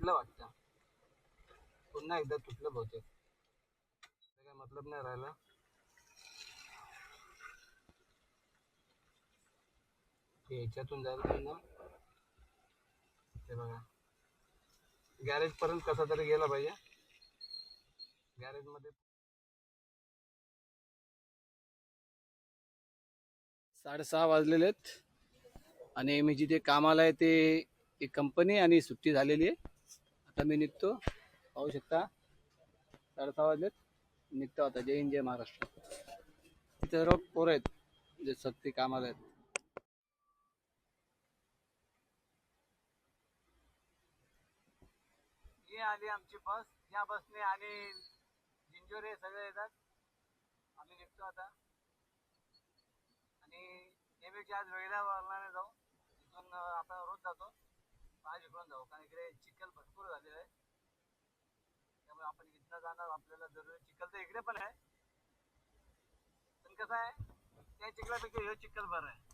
तुटलं वाटतं. पुन्हा एकदा तुटलं बहुतेक. काही काय मतलब नाही राहिला. याच्यातून जायला पुन्हा ते बघा. गॅरेज पर्यंत कसा तरी गेला पाहिजे. गॅरेजमध्ये साडेसहा वाजलेले आहेत. आणि मी जिथे कामाला आहे ते एक कंपनी आणि सुट्टी झालेली आहे. आता मी निघतो. पाहू शकता. साडेसहा वाजलेत. निघतो आता. जय हिंद जय महाराष्ट्र. तिथे सर्व पोरं आहेत. जे सक्ती कामाला आहेत. ही आली आमची बस. या बसने आणि जिंजोरे सगळे येतात. आम्ही निघतो आता. आणि नेहमीच्या आज वेगळ्या वर्णाने जाऊ. तिथून आपण रोज जातो. जाऊ हो, कारण इकडे चिखल भरपूर झालेलं आहे. त्यामुळे आपण इथनं जाणार आपल्याला जरुरी चिखल तर इकडे पण आहे. पण कसं आहे त्या चिखलापैकी हे चिखल भर आहे.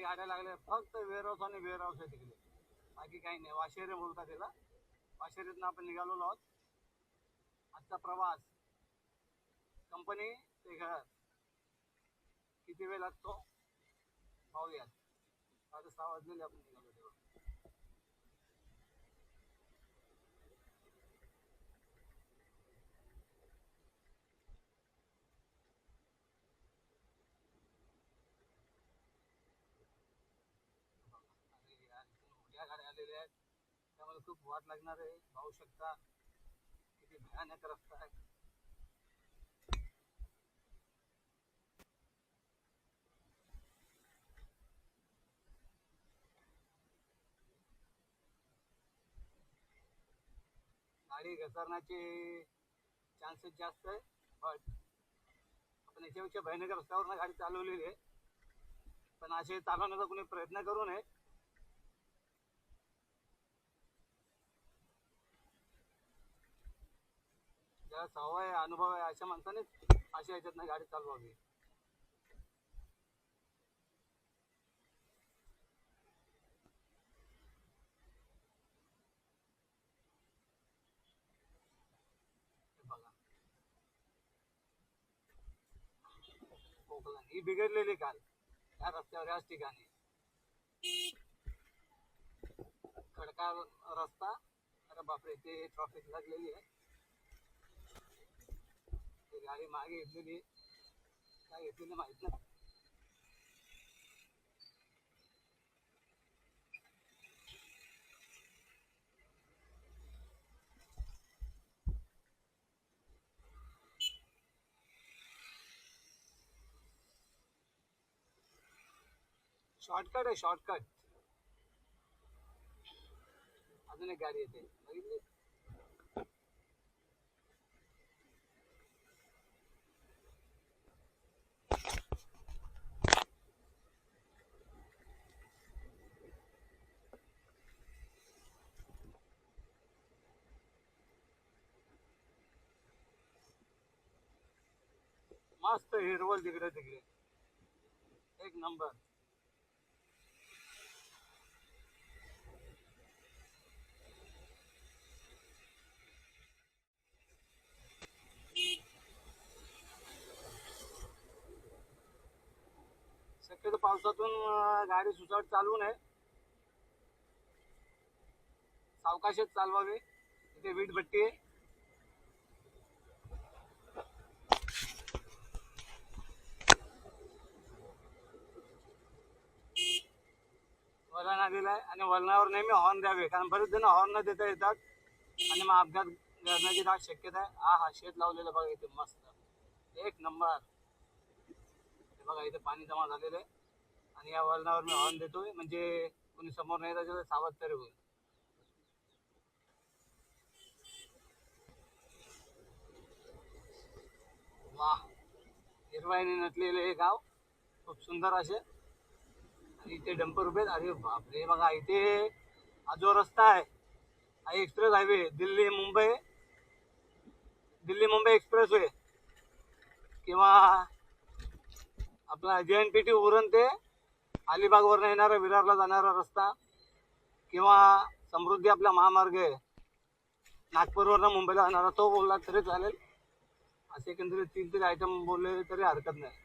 तिथे गाड्या लागल्या फक्त वेअरहाऊस आणि वेअरहाऊस आहे तिकडे. बाकी काही नाही. वाशेरे बोलतात त्याला वाशेरीतनं आपण निघालेलो आहोत. आजचा प्रवास. कंपनी ते घर किती वेळ लागतो? पाहूयात. आता सहा वाजलेले आपण निघालो तेव्हा आणि आणखीन मोठ्या गाड्या आलेल्या आहेत त्यामुळे खूप वाट लागणार आहे. पाहू शकता किती भयानक रस्ता आहे. गाडी घसरण्याचे चान्सेस जास्त आहे बट आपण याच्यापेक्षा भयानक रस्त्यावर गाडी चालवलेली आहे. पण असे चालवण्याचा कोणी प्रयत्न करू नये. ज्याला सवय आहे, अनुभव आहे अशा माणसाने अशा नाही गाडी चालवावी. ही बिघडलेली काल या रस्त्यावर याच ठिकाणी. खडका रस्ता. अरे बापरे ते ट्रॉफिक लागलेली आहे. गाडी मागे घेतलेली आहे. काय घेतलेली माहीत नाही. शॉर्टकट आहे शॉर्टकट अजून एक गाडी येते. बघितली? मस्त हिरवळ तिकडे तिकडे. एक नंबर शक्यतो पावसातून गाडी सुसाट चालवू नये. सावकाशच चालवावे. इथे वीट भट्टी आहे. वळण आलेलं आहे आणि वळणावर नेहमी हॉर्न द्यावे कारण बरेच जण हॉर्न न देता येतात. आणि मग अपघात घडण्याची दाट शक्यता आहे. हा हा शेत लावलेलं बघा इथे मस्त. एक नंबर. हे बघा इथे पाणी जमा झालेलं आहे. आणि या वळणावर मी हॉर्न देतोय. म्हणजे कोणी समोर नाही राहिलं तर सावध तरी होईल. वा हिरवाईने नटलेले हे गाव खूप सुंदर असे. आणि इथे डंपर उभे अरे बापरे बघा इथे हा जो रस्ता आहे हा express highway Delhi Mumbai. Delhi Mumbai expressway. किंवा आपला जे एन पी टी उरण ते अलिबागवरनं येणारा विरारला जाणारा रस्ता किंवा समृद्धी आपला महामार्ग आहे नागपूरवरनं मुंबईला जाणारा तो बोलला तरी चालेल. असे एकंदरीत तीन तरी आयटम बोलले तरी हरकत नाही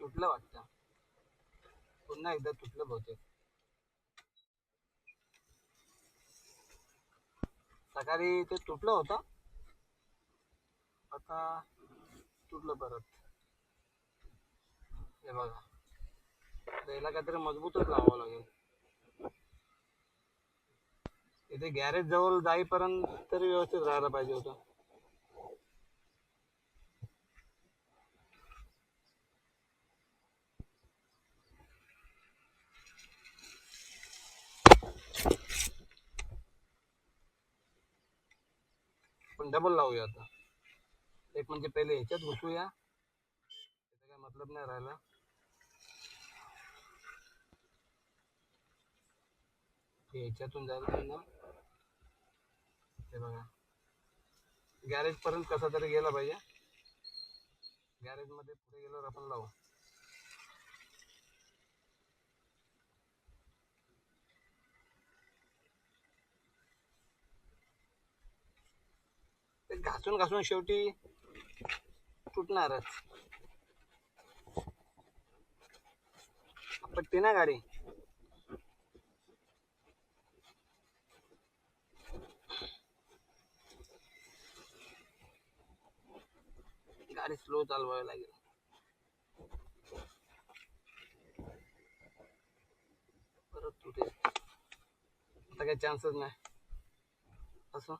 तुटलं वाटतं पुन्हा एकदा तुटलं बहुतेक. सकाळी ते तुटलं होतं. आता तुटलं परत. हे बघा. आता याला काहीतरी मजबूतच लावावं लागेल. इथे गॅरेज जवळ जाईपर्यंत तरी व्यवस्थित राहायला पाहिजे होतं. डबल लावूया आता. एक म्हणजे पहिले ह्याच्यात घुसूया. त्याचा काय मतलब नाही राहिला. ह्याच्यातून जायला पाहिजे ना. बघा. गॅरेज पर्यंत कसा तरी गेला पाहिजे. गॅरेजमध्ये पुढे गेल्यावर आपण लावू. घासून घासून शेवटी तुटणारच. पट्टी ना गाडी. गाडी स्लो चालवावी लागेल. परत तुटेल. आता काही चान्सच नाही. असं?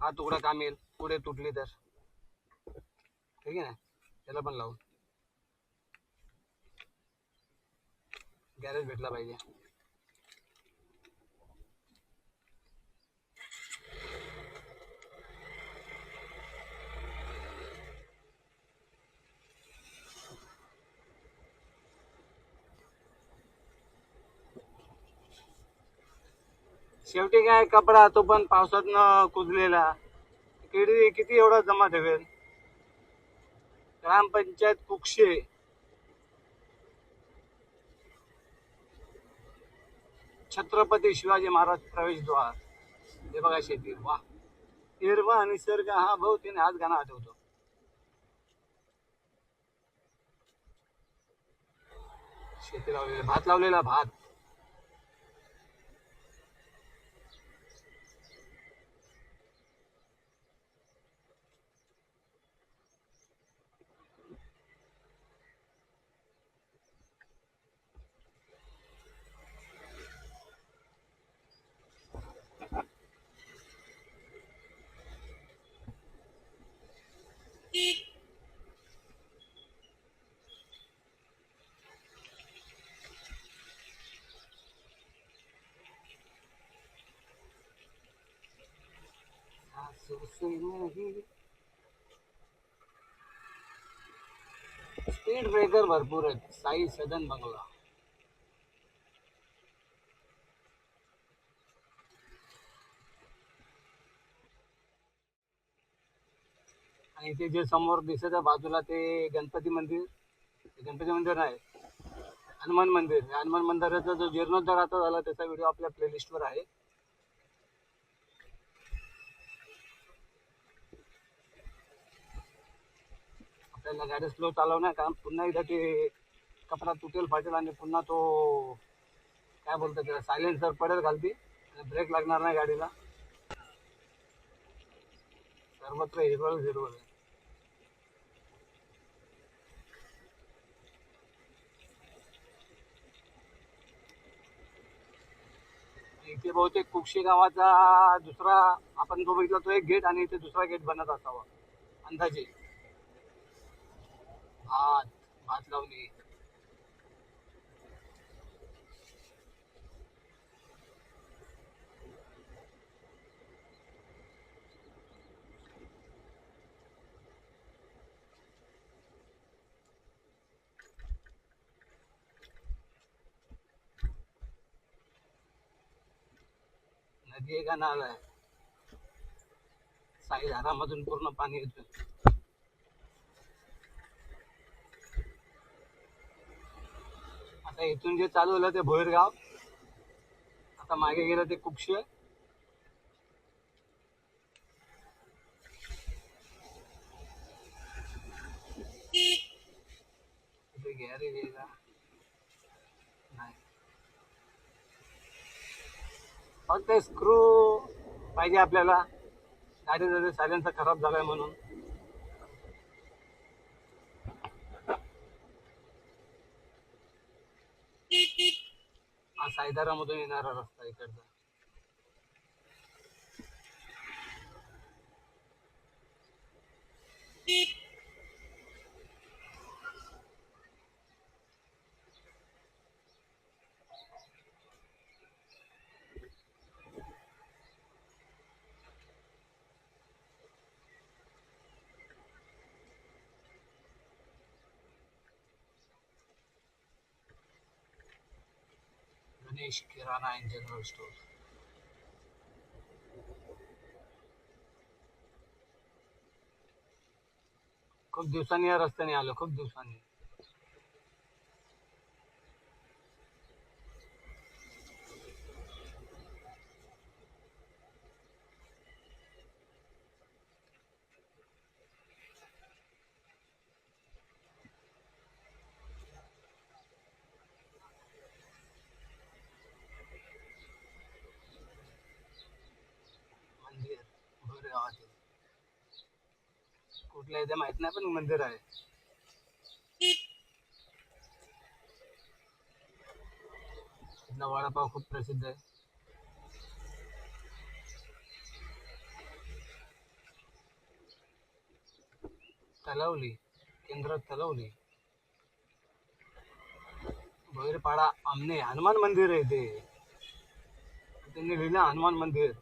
हा तुकडा काम येईल. पुढे तुटली तर. ठीक आहे ना? त्याला पण लावू. गॅरेज भेटला पाहिजे. शेवटी काय कपडा तो पण पावसातनं कुजलेला. किती किती एवढा जमा ठेवेल ग्रामपंचायत कुक्षे. छत्रपती शिवाजी महाराज प्रवेशद्वार. हे बघा शेती. वा. हिरवा निसर्ग हा भोवतीने हाच गाणं आठवतो शेती लावलेला भात लावलेला भात. स्पीड ब्रेकर भरपूर आहेत. साई सदन बंगला. आणि इथे जे समोर दिसत आहे बाजूला ते गणपती मंदिर. गणपती मंदिर नाही. हनुमान मंदिर. हनुमान मंदिराचा जो जीर्णोद्धार आता झाला त्याचा व्हिडिओ आपल्या प्लेलिस्टवर आहे. त्यांना गाडी स्लो चालवणार कारण पुन्हा एकदा ते कपडा तुटेल फाटेल आणि पुन्हा तो काय बोलतो त्याला सायलेन्सर पडेल घालती आणि ब्रेक लागणार नाही गाडीला. सर्वत्र हिरवळ हिरवळ. आहे. इथे बहुतेक कुक्षी गावाचा दुसरा आपण जो बघितला तो एक गेट आणि इथे दुसरा गेट बनत असावा. अंदाजे. भात भात लावली नदी आहे का नाला आहे. साई धारामधून पूर्ण पाणी येतं. आता इथून जे चालू झालं ते भोईरगाव. आता मागे गेलं ते कुक्षे गॅरेज नाही. फक्त स्क्रू पाहिजे आपल्याला. गाडीचा सायलेन्सर खराब झालाय म्हणून. हा सायदारामधून येणारा रस्ता इकडचा. Ganesh kirana and general store खूप दिवसांनी या रस्त्याने आलो खूप दिवसांनी मंदिर भोरेगावातील कुठल्या ते माहीत नाही पण मंदिर आहे. इथला वडापाव खूप प्रसिद्ध आहे. तलावली केंद्र तलवली. भैरपाडा आमने हनुमान मंदिर आहे ते. त्यांनी लिहिलं हनुमान मंदिर.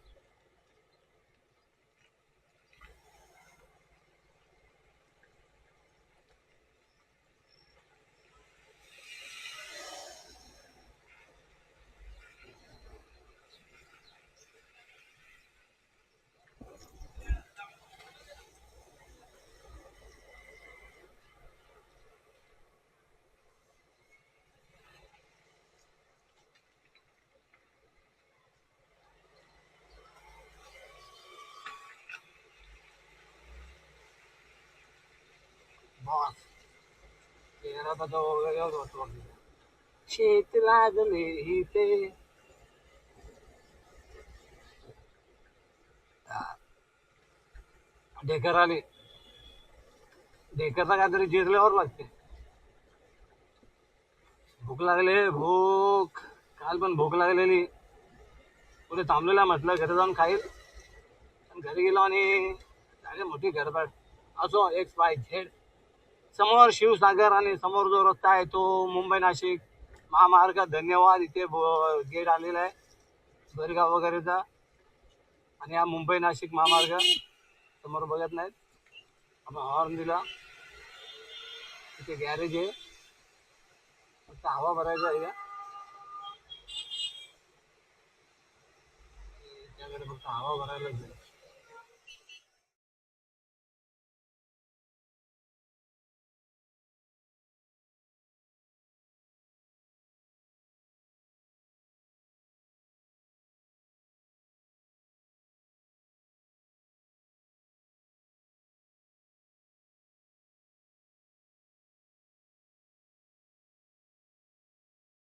शेत लागले इथे ढेकर आले ढेकरला काहीतरी जिरल्यावर लागते भूक लागले भूक काल पण भूक लागलेली पुढे थांबलेला म्हटलं घरी जाऊन खाईल पण घरी गेलो आणि मोठी गडबड असो एक्स वाय झेड समोर शिवसागर आणि समोर जो रस्ता आहे तो मुंबई नाशिक महामार्ग. धन्यवाद. इथे गेट आलेला आहे. बरगाव वगैरेचा. आणि हा मुंबई नाशिक महामार्ग. समोर बघत नाहीत. आपण हॉर्न दिला. इथे गॅरेज आहे. फक्त हवा भरायचा आहे का त्याकडे फक्त हवा भरायलाच आहे.